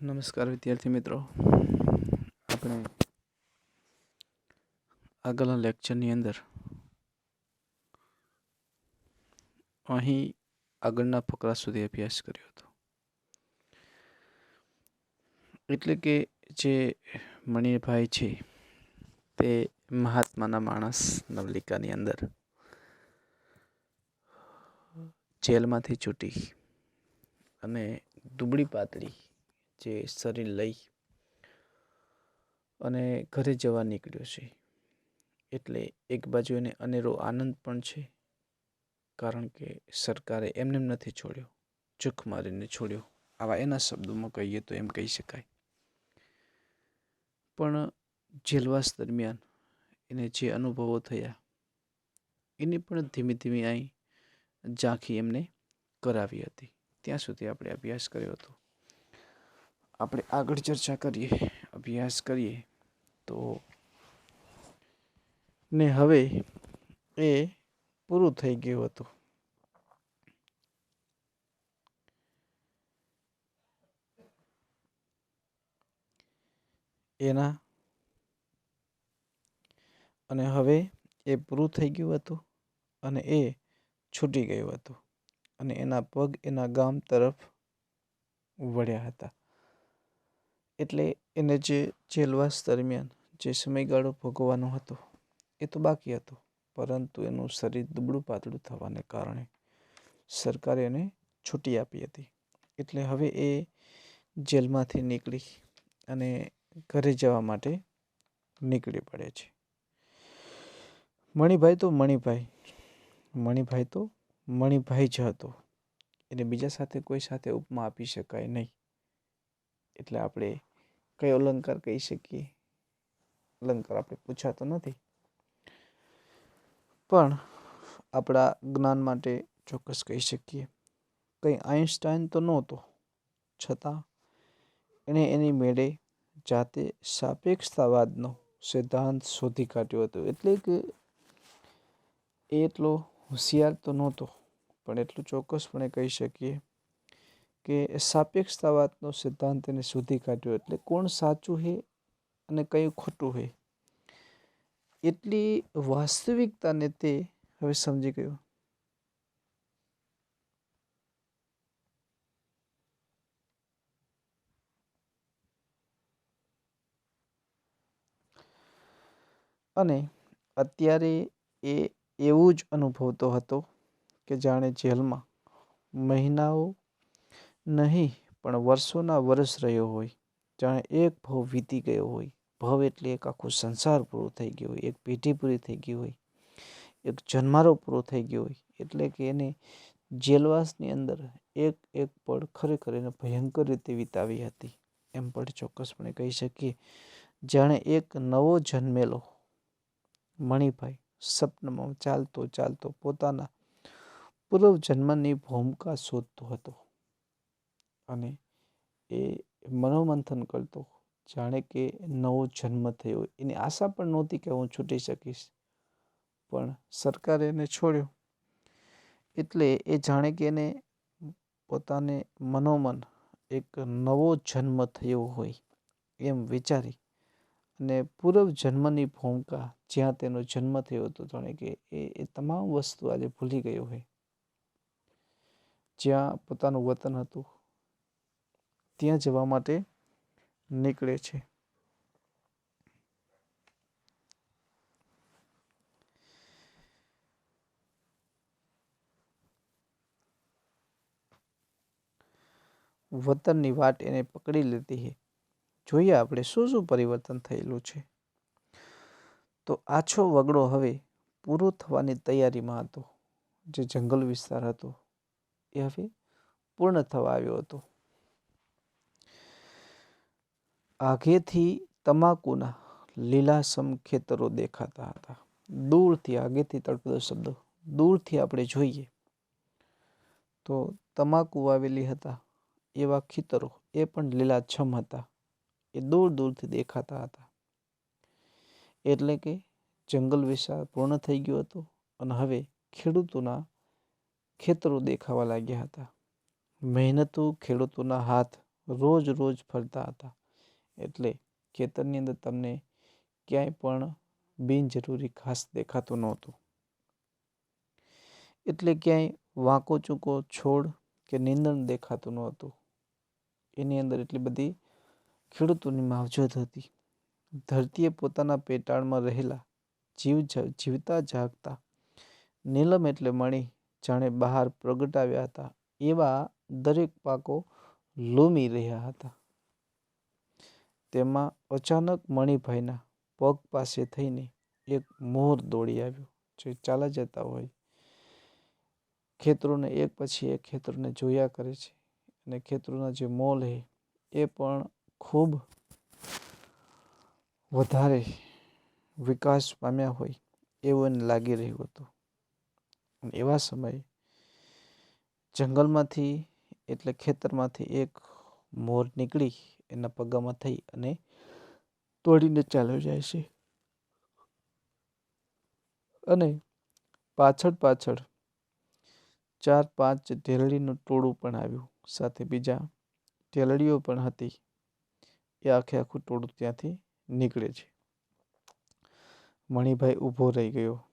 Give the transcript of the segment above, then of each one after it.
નમસ્કાર વિદ્યાર્થી મિત્રો. આપણે આગળના લેક્ચરની અંદર અહીં આગળના ફકરા સુધી અભ્યાસ કર્યો હતો. એટલે કે જે મણિભાઈ છે તે મહાત્માના માણસ નવલિકાની અંદર જેલમાંથી છૂટી અને દુબળી પાતળી જે શરીર લઈ અને ઘરે જવા નીકળ્યો છે. એટલે એક બાજુ એને અનેરો આનંદ પણ છે, કારણ કે સરકારે એમને એમ નથી છોડ્યો. ચૂક મારીને છોડ્યો. આવા એના શબ્દોમાં કહીએ તો એમ કહી શકાય. પણ જેલવાસ દરમિયાન એને જે અનુભવો થયા, એની પણ ધીમે ધીમે અહીં ઝાંખી એમને કરાવી હતી. ત્યાં સુધી આપણે અભ્યાસ કર્યો હતો. આપણે આગળ ચર્ચા કરીએ, અભ્યાસ કરીએ, તો ને હવે એ પૂરું થઈ ગયું હતું. એના અને હવે એ પૂરું થઈ ગયું હતું અને એ છૂટી ગયું હતું અને એના પગ એના ગામ તરફ વળ્યા હતા. એટલે એને જે જેલવાસ દરમિયાન જે સમયગાળો ભોગવવાનો હતો, એ તો બાકી હતો. પરંતુ એનું શરીર દુબળું પાતળું થવાને કારણે સરકારે એને છૂટી આપી હતી. એટલે હવે એ જેલમાંથી નીકળી અને ઘરે જવા માટે નીકળી પડે છે. મણિભાઈ તો મણિભાઈ મણિભાઈ તો મણિભાઈ જ હતો. એને બીજા સાથે કોઈ સાથે ઉપમા આપી શકાય નહીં. એટલે આપણે કયો અલંકાર કહી શકીએ? અલંકાર આપણે પૂછાતો નથી. પણ આપણા જ્ઞાન માટે ચોક્કસ કહી શકીએ. કંઈ આઈન્સ્ટાઈન તો નહોતો. છતાં એણે એની મેળે જાતે સાપેક્ષતાવાદનો સિદ્ધાંત શોધી કાઢ્યો હતો. એટલે કે એ એટલો હોશિયાર તો નહોતો, પણ એટલું ચોક્કસપણે કહી શકીએ કે સાપેક્ષતાવાદનો સિદ્ધાંત એને શોધી કાઢ્યો એટલે કોણ સાચું છે અને કયું ખોટું છે એટલી વાસ્તવિકતાને તે હવે સમજી ગયો. અને અત્યારે એ એવું જ અનુભવતો હતો કે જાણે જેલમાં મહિનાઓ નહીં, પણ વર્ષોના વર્ષ રહ્યો હોય, જાણે એક ભવ વીતી ગયો હોય. ભવ એટલે એક આખો સંસાર પૂરો થઈ ગયો હોય, એક પેઢી પૂરી થઈ ગઈ હોય, એક જન્મારો પૂરો થઈ ગયો હોય. એટલે કે એને જેલવાસની અંદર એક એક પળ ખરેખર એને ભયંકર રીતે વિતાવી હતી. એમ પણ ચોક્કસપણે કહી શકીએ. જાણે એક નવો જન્મેલો મણિભાઈ સપનામાં ચાલતો ચાલતો પોતાના પૂર્વ જન્મની ભૂમિકા શોધતો હતો. અને એ મનોમંથન કરતો જાણે કે નવો જન્મ થયો. એની આશા પણ નહોતી કે હું છૂટી શકીશ. પણ સરકારે એને છોડ્યો. એટલે એ જાણે કે એને પોતાને મનોમન એક નવો જન્મ થયો હોય એમ વિચારી. અને પૂર્વ જન્મની ભૂમિકા જ્યાં તેનો જન્મ થયો હતો જાણે કે એ એ તમામ વસ્તુ આજે ભૂલી ગયો હોય. જ્યાં પોતાનું વતન હતું. ત્યાં જવા માટે નીકળે છે. વતનની વાટ એને પકડી લીધી છે જોઈએ આપણે શું શું પરિવર્તન થયેલું છે. તો આછો વગડો હવે પૂરો થવાની તૈયારીમાં હતો. જે જંગલ વિસ્તાર હતો, એ હવે પૂર્ણ થવા આવ્યો હતો. આગેથી તમાકુના લીલાસમ ખેતરો દેખાતા હતા. દૂરથી આગેથી તળપદો શબ્દો, દૂરથી આપણે જોઈએ તો તમાકુ વાવેલી હતા, એવા ખેતરો, એ પણ લીલાછમ હતા. એ દૂર દૂરથી દેખાતા હતા. એટલે કે જંગલ વિસ્તાર પૂર્ણ થઈ ગયો હતો અને હવે ખેડૂતોના ખેતરો દેખાવા લાગ્યા હતા. મહેનતુ ખેડૂતોના હાથ રોજ રોજ ફરતા હતા. એટલે ખેતરની અંદર તમને ક્યાંય પણ બિનજરૂરી ઘાસ દેખાતું નહોતું. એટલે ક્યાંય વાંકો ચૂકો, છોડ કે નીંદણ દેખાતું નહોતું. એની અંદર એટલી બધી ખેડૂતોની માવજત હતી. ધરતીએ પોતાના પેટાળમાં રહેલા જીવ જીવતા જાગતા, નીલમ એટલે મણી જાણે બહાર પ્રગટાવ્યા હતા, એવા દરેક પાકો લૂમી રહ્યા હતા. તેમાં અચાનક મણિભાઈના પગ પાસે થઈને એક મોર દોડી આવ્યો, જે ચાલા જતા હોય. ખેતરોને એક પછી એક ખેતરોને જોયા કરે છે અને ખેતરોના જે મોલ છે એ પણ ખૂબ વધારે વિકાસ પામ્યા હોય એવું એને લાગી રહ્યું હતું. અને એવા સમયે જંગલમાંથી એટલે ખેતરમાંથી એક મોર નીકળી એના પગામાં થઈ અને તોડીને ચાલ્યો જાય છે. અને પાછળ પાછળ ચાર પાંચ ઢેલડીનું ટોળું પણ આવ્યું. સાથે બીજા ઢેલડીઓ પણ હતી. એ આખે આખું ટોળું ત્યાંથી નીકળે છે. મણિભાઈ ઊભો રહી ગયો.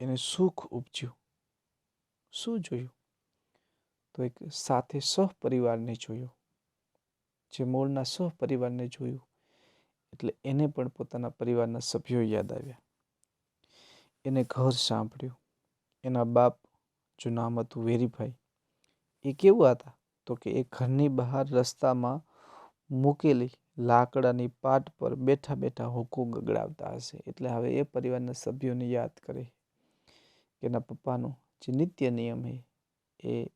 એને સુખ ઉપજ્યું. શું જોયું? તો એક સાથે સહપરિવારને જોયો. જે મૂળના સહપરિવારને જોયું. એટલે એને પણ પોતાના પરિવારના સભ્યો યાદ આવ્યા. એને ઘર સાંભળ્યું. એના બાપ જો નામ હતું વેરીભાઈ, એ કેવું હતા? તો કે એ ઘરની બહાર રસ્તામાં મૂકેલી લાકડાની પાટ પર બેઠા બેઠા હુકુ ગગડાવતા હશે. એટલે હવે એ પરિવારના સભ્યોને યાદ કરે. કે એના પપ્પાનો જે નિત્ય નિયમ એ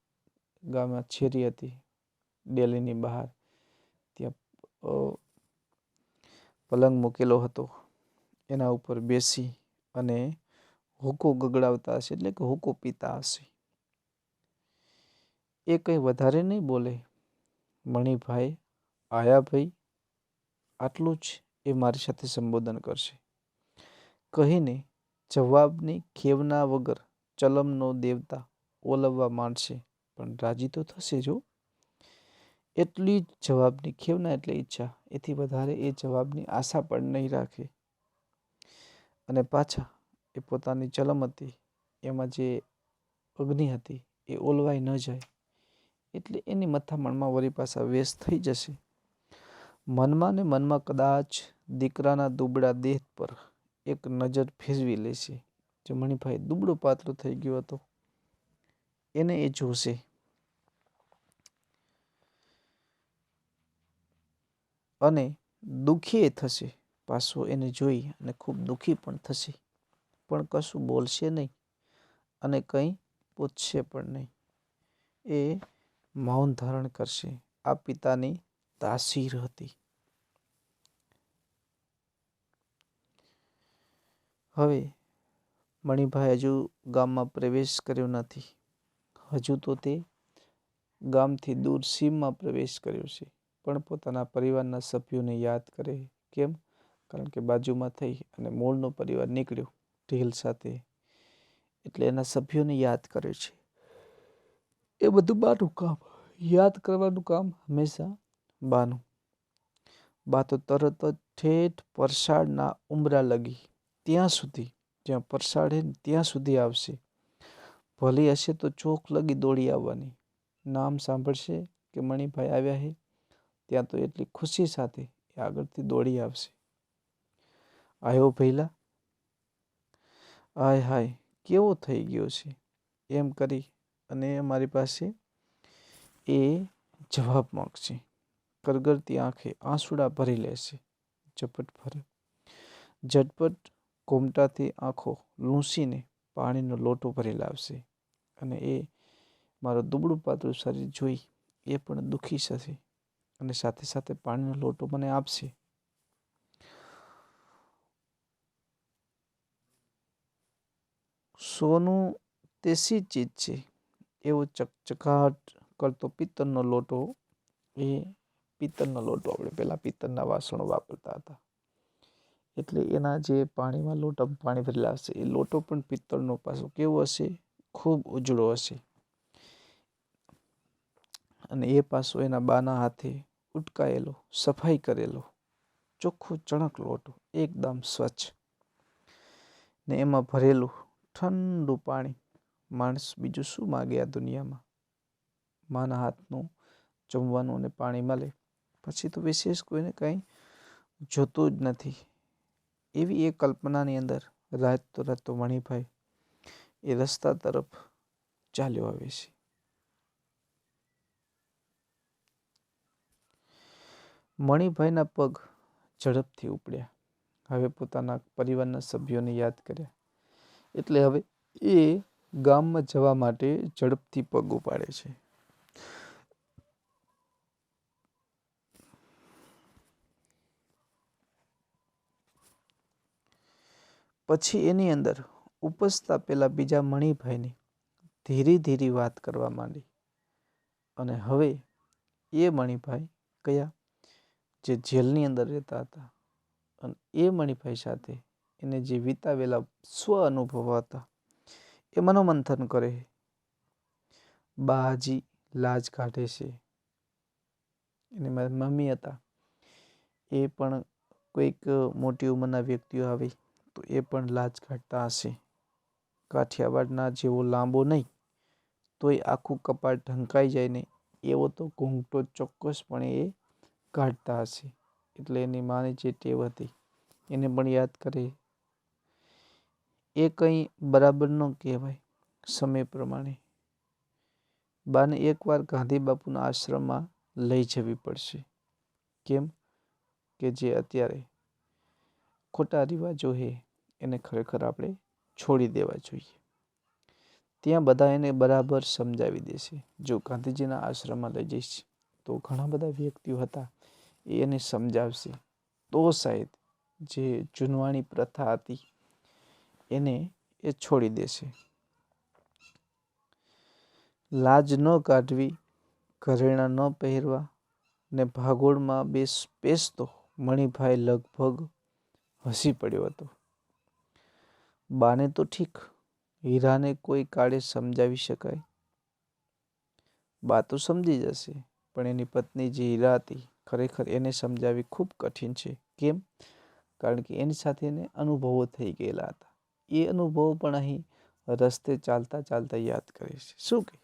ગામમાં છેરી હતી, ડેલીની બહાર. પલંગ મૂકેલો હતો. એના ઉપર બેસી અને હુકો ગગડાવતા હશે, એટલે કે હુકો પીતા હશે. એ કંઈ વધારે નહીં બોલે. મણિભાઈ આયા ભાઈ આટલું જ એ મારી સાથે સંબોધન કરશે. કહીને જવાબની ખેવના વગર ચલમનો દેવતા ઓલવવા માંડશે. પણ રાજી તો થશે જો. એટલી જ જવાબની ખેવના એટલે ઈચ્છા. એથી વધારે એ જવાબની આશા પણ નહીં રાખે. અને પાછા એ પોતાની ચલમ હતી. એમાં જે અગ્નિ હતી એ ઓલવાઈ ન જાય. એટલે એની મથામણમાં વળી પાછા વેશ થઈ જશે. મનમાં ને મનમાં કદાચ દીકરાના દુબળા દેહ પર એક નજર ફેરવી લેશે. જે મણિભાઈ દુબળો પાત્ર થઈ ગયો હતો. એને એ જોશે. અને દુઃખી એ થશે. પાછો એને જોઈ અને ખૂબ દુઃખી પણ થશે. પણ કશું બોલશે નહીં અને કંઈ પૂછશે પણ નહીં. એ મૌન ધારણ કરશે. આ પિતાની તાસીર હતી. હવે મણિભાઈ હજુ ગામમાં પ્રવેશ કર્યો નથી. હજુ તો તે ગામથી દૂર સીમમાં પ્રવેશ કર્યો છે. પણ પોતાના પરિવારના સભ્યોને યાદ કરે. કેમ? કારણ કે બાજુમાં થઈ અને મૂળનો પરિવાર નીકળ્યો ઢીલ સાથે. એટલે એના સભ્યોને યાદ કરે છે. એ બધું બાનું કામ. યાદ કરવાનું કામ હંમેશા બાનું. બા તો તરત જ ઠેઠ પરસાળના ઉમરા લગી. ત્યાં સુધી, જ્યાં પરસાડે ત્યાં સુધી આવશે. ભલી હશે તો ચોક લગી દોડી આવવાની. નામ સાંભળશે કે મણિભાઈ આવ્યા હે? ત્યાં તો એટલી ખુશી સાથે એ આગળથી દોડી આવશે. આવ્યો પહેલા હાય હાય, કેવો થઈ ગયો છે? એમ કરી અને મારી પાસે એ જવાબ માગશે. કરગરતી આંખે આંસુડા ભરી લેશે. ઝપટ ભરે. ઝટપટ ઘૂમટાથી આંખો લૂંસીને પાણીનો લોટો ભરી લાવશે અને એ મારું દુબળું પાતળું શરીર જોઈ એ પણ દુઃખી થશે. અને સાથે સાથે પાણીનો લોટો મને આપશે. સોનું તેસી ચીજ છે. એવો ચકચકાટ કરતો પિત્તળનો લોટો. એ પિત્તળનો લોટો આપણે પહેલાં પિત્તળના વાસણો વાપરતા હતા. એટલે એના જે પાણીમાં લોટા, પાણી ભરેલા હશે, એ લોટો પણ પિત્તળનો પાછો કેવો હશે? ખૂબ ઉજળો હશે. અને એ પાસો એના બાના હાથે ઉટકાયેલો, સફાઈ કરેલો, ચોખ્ખું ચણક લોટો એકદમ સ્વચ્છ. ને એમાં ભરેલું ઠંડુ પાણી. માણસ બીજું શું માગે આ દુનિયામાં? માના હાથનું જમવાનું અને પાણી મળે. પછી તો વિશેષ કોઈને કંઈ જોતું જ નથી. એવી એ કલ્પનાની અંદર રાતતો રાતો મણિભાઈ એ રસ્તા તરફ ચાલ્યો આવે છે. મણિભાઈના પગ ઝડપથી ઉપડ્યા. હવે પોતાના પરિવારના સભ્યોને યાદ કર્યા. એટલે હવે એ ગામમાં જવા માટે ઝડપથી પગ ઉપાડે છે. પછી એની અંદર ઉપસતા પેલા બીજા મણિભાઈની ધીરે ધીરે વાત કરવા માંડી. અને હવે એ મણિભાઈ કયા જે જેલની અંદર રહેતા હતા અને એ મણિભાઈ સાથે એને જે વિતાવેલા સ્વ અનુભવ હતા, એ મનોમંથન કરે બાજી લાજ કાઢે છે. એને મમ્મી હતા. એ પણ કોઈક મોટી ઉંમરના વ્યક્તિઓ આવી તો એ પણ લાજ કાઢતા હશે. કાઠિયાવાડના જેવો લાંબો નહીં, તોય આખું કપાળ ઢંકાઈ જાય ને એવો તો ઘૂંઘટો ચોક્કસપણે એ કાઢતા હશે. એટલે એની માની જે ટેવ હતી, એને પણ યાદ કરે. એ કંઈ બરાબર ન કહેવાય, સમય પ્રમાણે. બાને એકવાર ગાંધી બાપુના આશ્રમમાં લઈ જવી પડશે. કેમ કે જે અત્યારે ખોટા રિવાજો છે એને ખરેખર આપણે છોડી દેવા જોઈએ. ત્યાં બધા એને બરાબર સમજાવી દેશે. જો ગાંધીજીના આશ્રમમાં લઈ જઈશ. તો ઘણા બધા વ્યક્તિઓ હતા, એ એને સમજાવશે. તો શાયદ જે જૂનવાણી પ્રથા હતી, એને એ છોડી દેશે. લાજ ન કાઢવી, ઘરેણાં ન પહેરવા ને ભાગોળમાં બે સ્પેસ તો મણિભાઈ લગભગ હસી પડ્યો હતો. બાને તો ઠીક, હીરાને કોઈ કાળે સમજાવી શકાય. બા તો સમજી જશે. પણ એની પત્ની જે હીરા હતી, ખરેખર એને સમજાવવી ખૂબ કઠિન છે. કેમ? કારણ કે એની સાથે એને અનુભવો થઈ ગયેલા હતા. એ અનુભવો પણ અહીં રસ્તે ચાલતા ચાલતા યાદ કરે છે. શું કે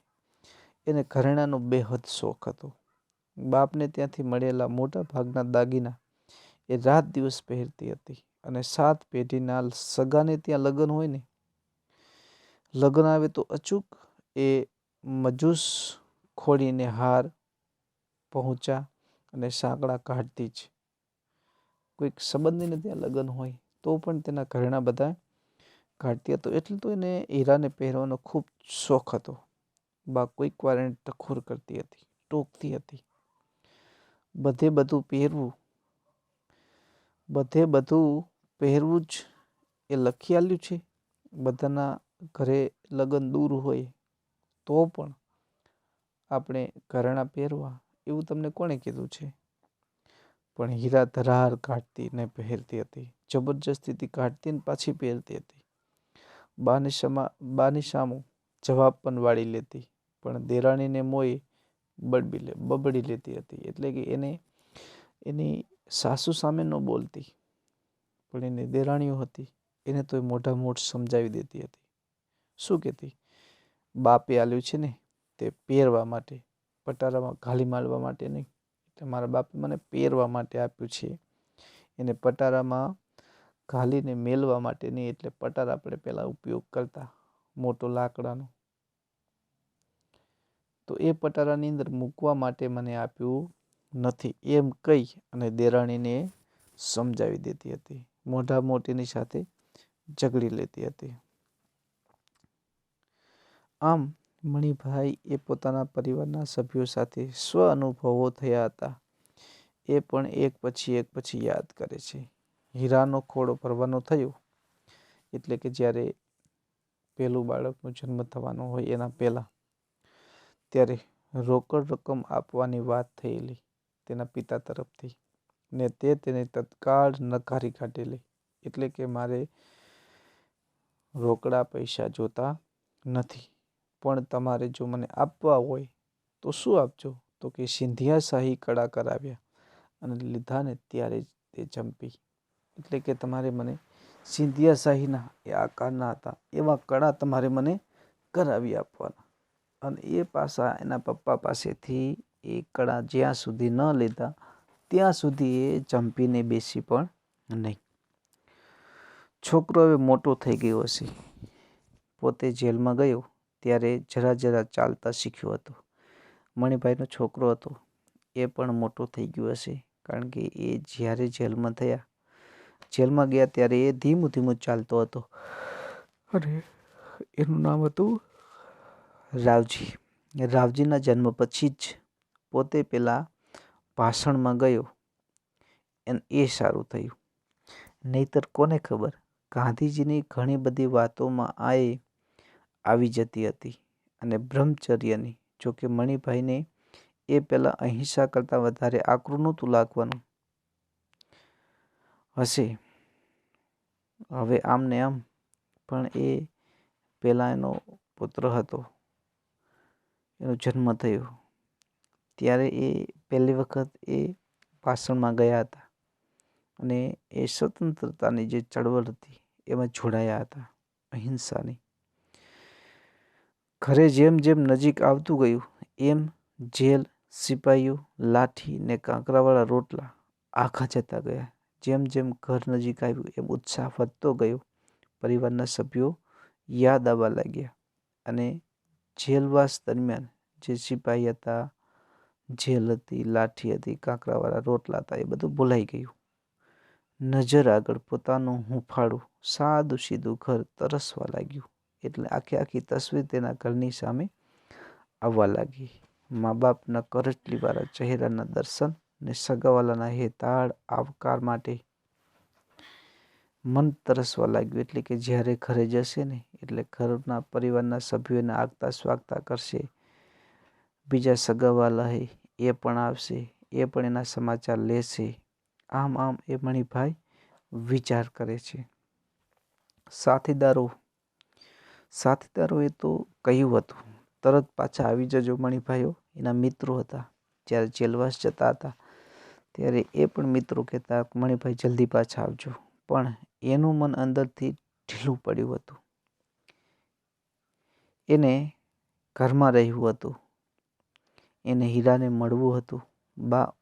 એને ઘરેણાનો બેહદ શોખ હતો. બાપને ત્યાંથી મળેલા મોટા ભાગના દાગીના એ રાત દિવસ પહેરતી હતી અને સાત પેઢીના સગાને ત્યાં લગ્ન હોય ને, લગ્ન આવે તો અચૂક એ મજૂસ ખોડીને હાર પહોંચા અને સાંકડા કાઢતી જ. કોઈક સંબંધીને ત્યાં લગ્ન હોય તો પણ તેના ઘરેણા બધા કાઢતી હતો. એટલે તો એને હીરાને પહેરવાનો ખૂબ શોખ હતો. બા કોઈક વાર એને ટખોર કરતી હતી, ટોકતી હતી. બધે બધું પહેરવું, બધે બધું પહેરવું જ એ લખી આલ્યું છે. બધાના ઘરે લગ્ન દૂર હોય તો પણ આપણે ઘરેણાં પહેરવા એવું તમને કોણે કીધું છે? પણ હીરા ધરાર કાઢતી ને પહેરતી હતી. જબરજસ્તીથી કાઢતી ને પાછી પહેરતી હતી. બાની સમા બાની સામું જવાબ પણ વાળી લેતી, પણ દેરાણીને મોય બળબી લે, બબડી લેતી હતી. એટલે કે એને, એની સાસુ સામે ન બોલતી, પણ એની દેરાણીઓ હતી. એને તો મોઢા મોઢ સમજાવી દેતી હતી. શું કહેતી બાપે આલ્યું છે ને તે પહેરવા માટે. પટારામાં ઘાલી મારવા માટે નહીં. એટલે મારા બાપે મને પહેરવા માટે આપ્યું છે. એને પટારામાં ઘાલીને મેલવા માટે નહીં, એટલે પટારા આપણે પહેલાં ઉપયોગ કરતા, મોટો લાકડાનો. તો એ પટારાની અંદર મૂકવા માટે મને આપ્યું નથી એમ કહી અને દેરાણીને સમજાવી દેતી હતી. મોઢા મોટીની સાથે ઝઘડી લેતી હતી. આમ મણિભાઈ એ પોતાના પરિવારના સભ્યો સાથે સ્વ અનુભવો થયા હતા. એ પણ એક પછી એક પછી યાદ કરે છે. હીરાનો ખોળો ભરવાનો થયો. એટલે કે જ્યારે પહેલું બાળકનો જન્મ થવાનો હોય એના પહેલાં. ત્યારે રોકડ રકમ આપવાની વાત થયેલી તેના પિતા તરફથી ને તે તેને તત્કાળ નકારી કાઢેલી. એટલે કે મારે રોકડા પૈસા જોતા નથી. પણ તમારે જો મને આપવા હોય, તો શું આપજો? તો કે સિંધિયા શાહી કળા કરાવ્યા અને લીધા ને ત્યારે જ તે ચંપી. એટલે કે તમારે મને સિંધિયા શાહીના એ આકારના હતા, એવા કળા તમારે મને કરાવી આપવાના. અને એ પાસા એના પપ્પા પાસેથી એ કળા જ્યાં સુધી ન લીધા, ત્યાં સુધી એ જંપીને બેસી પણ નહીં. છોકરો હવે મોટો થઈ ગયો હશે. પોતે જેલમાં ગયો. ત્યારે જરા જરા ચાલતા શીખ્યો હતો. મણિભાઈનો છોકરો હતો. એ પણ મોટો થઈ ગયો હશે કારણ કે એ જ્યારે જેલમાં થયા જેલમાં ગયા ત્યારે એ ધીમું ધીમું ચાલતો હતો. અને એનું નામ હતું? રાવજી. રાવજીના જન્મ પછી જ પોતે પેલા ભાષણમાં ગયો. અને એ સારું થયું. નહીતર કોને ખબર? ગાંધીજીની ઘણી બધી વાતોમાં આ આવી જતી હતી અને બ્રહ્મચર્યની જોકે મણિભાઈને એ પહેલાં અહિંસા કરતાં વધારે આકરું નહોતું લાગવાનું. હશે. હવે આમ ને આમ, પણ એ પહેલાં એનો પુત્ર હતો. એનો જન્મ થયો. ત્યારે એ પહેલી વખત એ ભાષણમાં ગયા હતા અને એ સ્વતંત્રતાની જે ચળવળ હતી, એમાં જોડાયા હતા અહિંસાની. ઘરે જેમ જેમ નજીક આવતું ગયું, એમ જેલ સિપાહીઓ લાઠી ને કાંકરાવાળા રોટલા આખા જતા ગયા. જેમ જેમ ઘર નજીક આવ્યું, એમ ઉત્સાહ વધતો ગયો. પરિવારના સભ્યો યાદ આવવા લાગ્યા અને જેલવાસ દરમિયાન જે સિપાહી હતા, જેલ હતી, લાઠી હતી, કાંકરાવાળા રોટલા હતા, એ બધું ભૂલાઈ ગયું. નજર આગળ પોતાનું હુંફાળું, સાદું સીધું ઘર તરસવા લાગ્યું. એટલે આખી આખી તસવીર તેના ઘરની સામે આવવા લાગી. મા બાપના કરચલીવાળા ચહેરાના દર્શન ને સગાવાલાના હેતાળ, આવકાર માટે મન તરસવા લાગ્યું. એટલે કે જ્યારે ઘરે જશે ને, એટલે ઘરના પરિવારના સભ્યોને આગતા સ્વાગતા કરશે. બીજા સગાવાલા એ પણ આવશે, એ પણ એના સમાચાર લેશે. આમ આમ એ મણિભાઈ વિચાર કરે છે. સાથીદારો સાથીદારો એ તો કહ્યું હતું. તરત પાછા આવી જજો મણિભાઈઓ. એના મિત્રો હતા. જ્યારે જેલવાસ જતા હતા, ત્યારે એ પણ મિત્રો કહેતા, મણિભાઈ, જલ્દી પાછા આવજો. પણ એનું મન અંદરથી ઢીલું પડ્યું હતું. એને ઘરમાં રહેવું હતું. એને હીરાને મળવું હતું. બા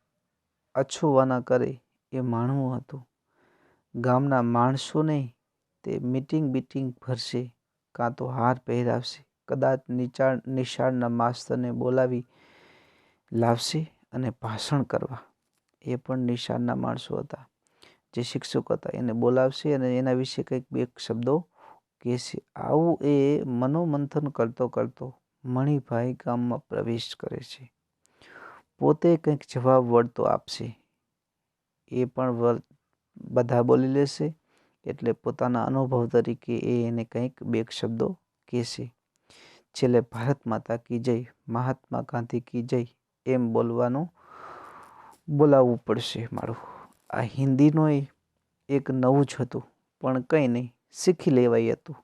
અછોવાના કરે એ માણવું હતું. ગામના માણસોને તે મીટિંગ બીટિંગ ભરશે. કાં તો હાર પહેરાવશે, કદાચ નિચાળ નિશાળના માસ્તરને બોલાવી લાવશે અને ભાષણ કરવા. એ પણ નિશાળના માણસો હતા, જે શિક્ષક હતા. એને બોલાવશે અને એના વિશે કંઈક બે શબ્દો કહેશે. આવું એ મનોમંથન કરતો કરતો મણિભાઈ ગામમાં પ્રવેશ કરે છે. પોતે કંઈક જવાબ વળતો આપશે. એ પણ બધા બોલી લેશે. એટલે પોતાના અનુભવ તરીકે એ એને કંઈક બે શબ્દો કહેશે. છેલ્લે ભારત માતા કી જય, મહાત્મા ગાંધી કી જય એમ બોલવાનું બોલાવવું પડશે મારું. આ હિન્દીનો એક નવું જ હતું, પણ કંઈ નહીં, શીખી લેવાય હતું.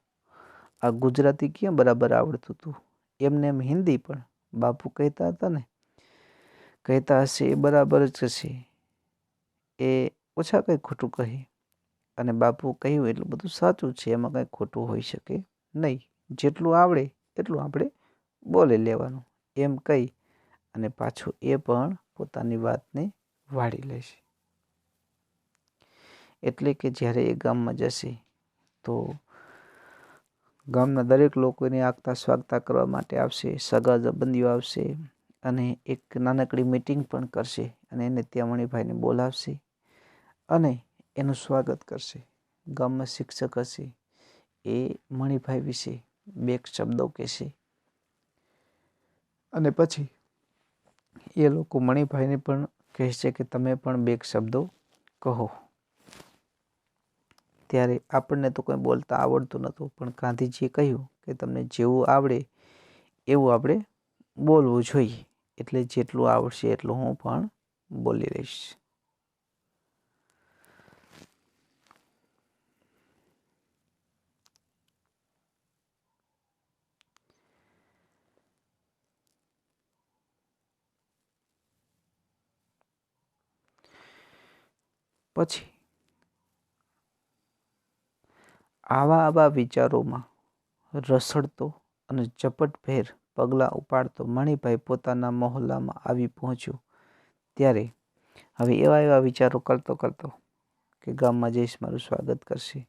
આ ગુજરાતી ક્યાં બરાબર આવડતું હતું? એમને એમ હિન્દી પણ બાપુ કહેતા હતા ને? કહેતા હશે એ બરાબર જ હશે. એ ઓછા કંઈ ખોટું કહે. અને બાપુ કહ્યું, એટલું બધું સાચું છે, એમાં કંઈ ખોટું હોઈ શકે નહીં. જેટલું આવડે, એટલું આપણે બોલી લેવાનું. એમ કહી અને પાછું એ પણ પોતાની વાતને વાળી લેશે. એટલે કે જ્યારે એ ગામમાં જશે, તો ગામના દરેક લોકોને આગતા સ્વાગતા કરવા માટે આવશે, સગા સંબંધીઓ આવશે અને એક નાનકડી મિટિંગ પણ કરશે અને એને ત્યાં મણિભાઈને બોલાવશે અને એનું સ્વાગત કરશે. ગામમાં શિક્ષક હશે. એ મણિભાઈ વિશે બે શબ્દો કહેશે. અને પછી એ લોકો મણિભાઈને પણ કહેશે કે તમે પણ બે શબ્દો કહો. ત્યારે આપણને તો કંઈ બોલતા આવડતું નહોતું, પણ ગાંધીજીએ કહ્યું કે તમને જેવું આવડે એવું આપણે બોલવું જોઈએ. એટલે જેટલું આવડશે એટલું હું પણ બોલી રહીશ પછી? આવા આવા વિચારોમાં રસડતો અને ઝપટભેર પગલાં ઉપાડતો મણિભાઈ પોતાના મહોલ્લામાં આવી પહોંચ્યો. ત્યારે હવે એવા એવા વિચારો કરતો કરતો કે ગામમાં જઈશ, મારું સ્વાગત કરશે.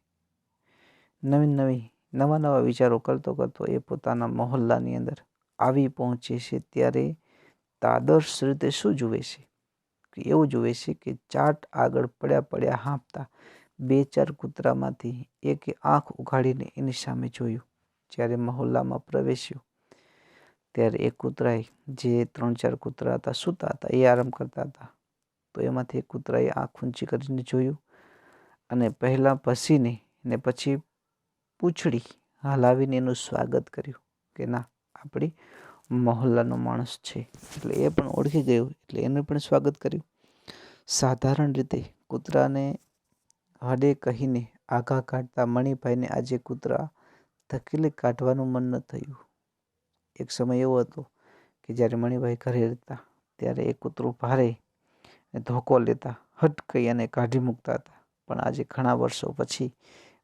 નવી નવી, નવા નવા વિચારો કરતો કરતો એ પોતાના મહોલ્લાની અંદર આવી પહોંચે છે. ત્યારે તાદર્શ રીતે શું જુએ છે? એવું જુએ છે કે ચાટ આગળ પડ્યા પડ્યા હાંફતા બે ચાર કૂતરામાંથી એકે આંખ ઉઘાડીને એની સામે જોયું, જ્યારે મહોલ્લામાં પ્રવેશ્યો. ત્યારે એ કૂતરાએ જે ત્રણ ચાર કૂતરા હતા સૂતા હતા, એ આરામ કરતા હતા. તો એમાંથી એક કૂતરાએ આંખ ઊંચી કરીને જોયું અને પહેલાં ભસીને ને પછી પૂંછડી હલાવીને એનું સ્વાગત કર્યું કે ના, આપણી મહોલ્લાનો માણસ છે. એટલે એ પણ ઓળખી ગયો. એટલે એને પણ સ્વાગત કર્યું. સાધારણ રીતે કૂતરાને હડે કહીને આઘા કાઢતા મણિભાઈને આજે કૂતરા ધકેલી કાઢવાનું મન ન થયું. એક સમય એવો હતો કે જ્યારે મણિભાઈ ઘરે રહેતા ત્યારે એ કૂતરું ભારે ધોકો લેતા હટ કહી અને કાઢી મૂકતા હતા. પણ આજે ઘણા વર્ષો પછી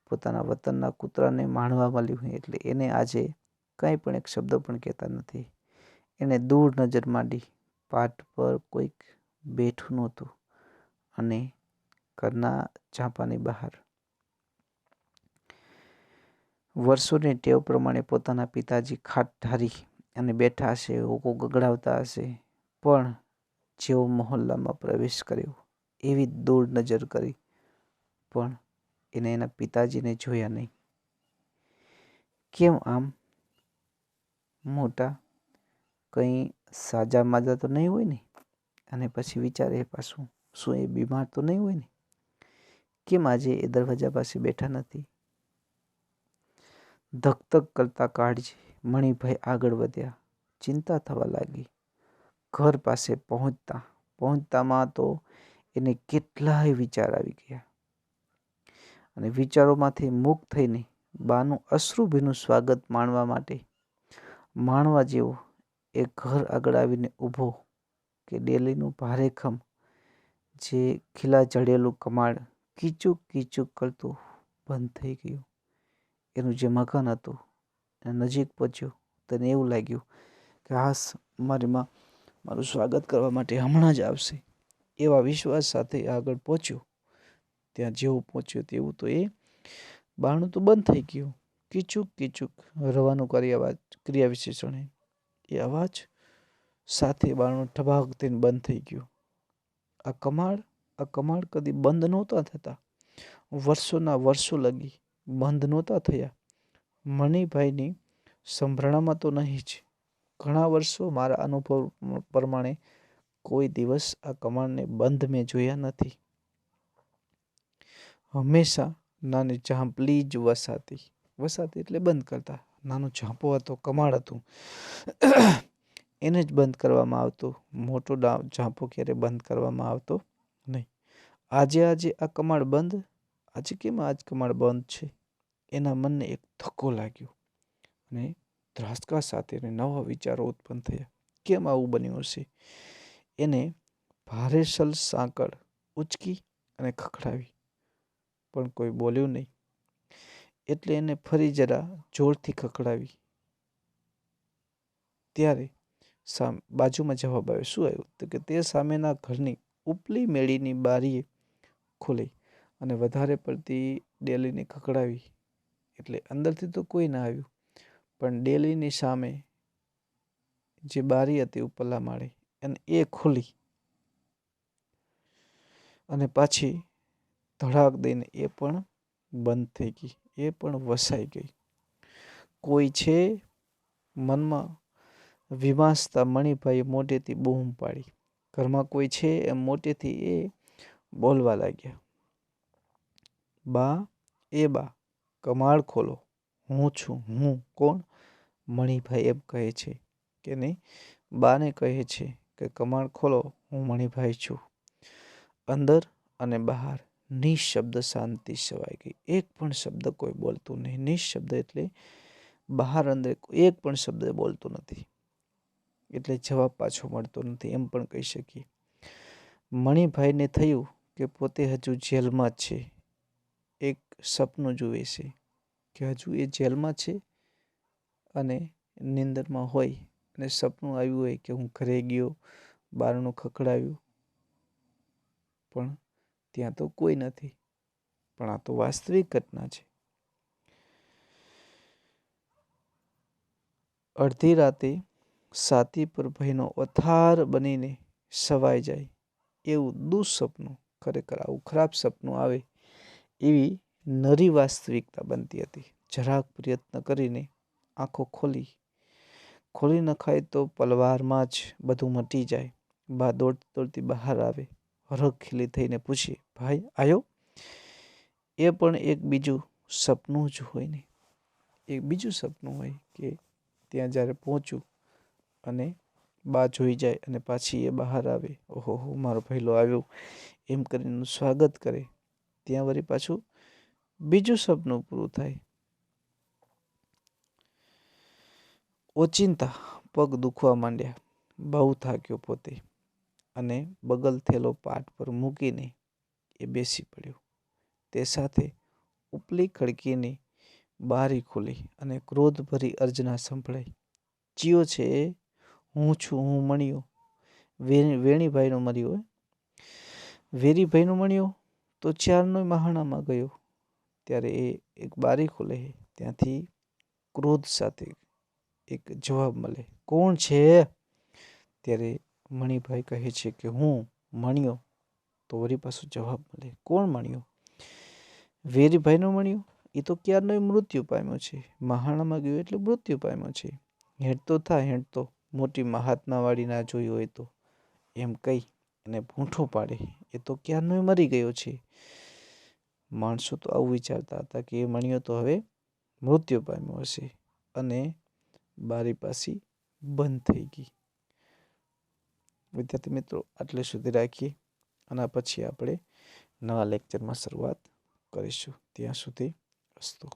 પોતાના વતનના કૂતરાને માણવા મળ્યું એટલે એને આજે કંઈ પણ એક શબ્દ પણ કહેતા નથી. એને દૂર નજર માંડી. પાટ પર કોઈક બેઠું નહોતું અને ઘરના ઝાંપાની બહાર. વર્ષોની ટેવ પ્રમાણે પોતાના પિતાજી ખાટ ઢારી અને બેઠા હશે, હોકો ગગડાવતા હશે, પણ જેવો મહોલ્લામાં પ્રવેશ કર્યો, એવી દૂર નજર કરી, પણ એને એના પિતાજીને જોયા નહીં. કેમ આમ મોટા કંઈ સાજા માજા તો નહીં હોય ને? અને પછી વિચારે પાછું, શું એ બીમાર તો નહીં હોય ને? કેમ આજે એ દરવાજા પાસે બેઠા નથી? ધકધક કરતા કાળજી મણિભાઈ આગળ વધ્યા. ચિંતા થવા લાગી. ઘર પાસે પહોંચતા, પહોંચતામાં તો એને કેટલાય વિચાર આવી ગયા. અને વિચારોમાંથી મુક્ત થઈને બાનું અશ્રુભીનું સ્વાગત માણવા માટે, માણવા જેવો એ ઘર આગળ આવીને ઊભો કે ડેલીનું ભારેખમ જે ખીલા જડેલું કમાડ કીચુક કીચુક કરતું બંધ થઈ ગયું. એનું જે મકાન હતું એ નજીક પહોંચ્યો. તને એવું લાગ્યું કે હાસ મારી માં મારું સ્વાગત કરવા માટે હમણાં જ આવશે. એવા વિશ્વાસ સાથે આગળ પહોંચ્યો. ત્યાં જેવું પહોંચ્યું તેવું તો એ બારણું તો બંધ થઈ ગયું. કીચુક કીચુક રવાનું કરી અવાજ ક્રિયા વિશેષણે એ અવાજ સાથે બારણું ઠબાક બંધ થઈ ગયું. આ કમાડ આ કમાડ કદી બંધ નહોતા થતા. વર્ષોના વર્ષો લગી બંધ નહોતા થયા. મણિભાઈની સંભરણામાં તો નહીં જ. ઘણા વર્ષો મારા અનુભવ પ્રમાણે કોઈ દિવસ આ કમાણને બંધ મેં જોયા નથી. હંમેશા નાની ઝાંપલી જ વસાતી. વસાતી એટલે બંધ કરતા. નાનો ઝાંપો હતો, કમાડ હતું. એને જ બંધ કરવામાં આવતો. મોટો ઝાંપો ક્યારે બંધ કરવામાં આવતો નહીં. આજે આજે આ કમાડ બંધ? આજે કેમ આજ કમાડ બંધ છે? એના મનને એક ધક્કો લાગ્યો અને ધ્રાસકા સાથે નવા વિચારો ઉત્પન્ન થયા. કેમ આવું બન્યું હશે? એને ભારેસલ સાંકળ ઉચકી અને ખખડાવી. પણ કોઈ બોલ્યું નહીં. એટલે એને ફરી જરા જોરથી ખખડાવી. ત્યારે સામ, બાજુમાં જવાબ આવ્યો, શું આવ્યું? તો કે તે સામેના ઘરની ઉપલી મેળીની બારીએ ખોલી અને વધારે પડતી ડેલીને ખખડાવી. એટલે અંદરથી તો કોઈ ના આવ્યું, પણ ડેલીની સામે જે બારી હતી ઉપરલા માળે અને એ ખોલી અને પાછી ધડાક દઈને એ પણ બંધ થઈ ગઈ. એ પણ વસાઈ ગઈ. કોઈ છે? મનમાં વિમાસતા મણિભાઈએ મોટેથી બૂમ પાડી. ઘરમાં કોઈ છે? એમ મોટેથી એ બોલવા લાગ્યા. બા, એ બા, કમાળ ખોલો. હું છું. હું કોણ? મણિભાઈ એમ કહે છે કે નહીં? બાને કહે છે કે કમાળ ખોલો. હું મણિભાઈ છું. અંદર અને બહાર નિશબ્દ શાંતિ છવાઈ ગઈ. એક પણ શબ્દ કોઈ બોલતું નહીં. નિઃશબ્દ એટલે બહાર અંદર એક પણ શબ્દ બોલતો નથી. એટલે જવાબ પાછો મળતો નથી. એમ પણ કહી શકીએ. મણિભાઈને થયું કે પોતે હજુ જેલમાં છે. એક સપનું જુએ છે કે હજુ એ જેલમાં છે અને નિંદરમાં હોય અને સપનું આવ્યું હોય કે હું ઘરે ગયો, બારણું ખખડાવ્યું પણ ત્યાં તો કોઈ નથી. પણ આ તો વાસ્તવિક ઘટના છે. અડધી રાતે સાતી પર ભયનો અથાર બનીને સવાઈ જાય એવું દુઃસપનું ખરેખર આવું ખરાબ સપનું આવે એવી નરી વાસ્તવિકતા બનતી હતી. જરાક પ્રયત્ન કરીને આંખો ખોલી ખોલી નખાય તો પલવારમાં જ બધું મટી જાય. બા દોડતી દોડતી બહાર આવે. ખીલી થઈને પૂછે, ભાઈ આવ્યો એ પણ એક બીજું સપનું જ હોય ને. એક બીજું સપનું હોય કે ત્યાં જ્યારે પહોંચું અને બા જોઈ જાય અને પાછી એ બહાર આવે, ઓહો, હો, મારો પહેલો આવ્યો. એમ કરીને સ્વાગત કરે. ત્યાં વળી પાછું બીજું સપનું પૂરું થાય. ઓચિંતા પગ દુખવા માંડ્યા. બહુ થાક્યો પોતે. અને બગલ થેલો પાટ પર મૂકીને એ બેસી પડ્યો. તે સાથે ઉપલી ખડકીની બારી ખુલી અને ક્રોધભરી અર્જના સંભળાઈ, ચિયો છે? હું છું, હું મણ્યો. વેણીભાઈનો મર્યો વેરીભાઈનો મણ્યો તો ચારનોય મહાણામાં ગયો. ત્યારે એ એક બારી ખુલે, ત્યાંથી ક્રોધ સાથે એક જવાબ મળે, કોણ છે? ત્યારે મણિભાઈ કહે છે કે હું મણ્યો તો વળી પાછો જવાબ મળે. કોણ મણ્યો? વેરીભાઈનો મણ્યો? એ તો ક્યારનો મૃત્યુ પામ્યો છે. મહાણામાં ગયો એટલે મૃત્યુ પામ્યો છે. હેંટતો થા હેંટતો મોટી મહાત્માવાળી ના જોઈ હોય તો. એમ કહી અને ભૂંઠો પાડે. એ તો ક્યારનો મરી ગયો છે. માણસો તો આવું વિચારતા હતા કે એ મણ્યો તો હવે મૃત્યુ પામ્યો હશે. અને બારી પાસી બંધ થઈ ગઈ. વિદ્યાર્થી મિત્રો, આટલે સુધી રાખીએ આના પછી આપણે નવા લેક્ચરમાં શરૂઆત કરીશું. ત્યાં સુધી અસ્તુ.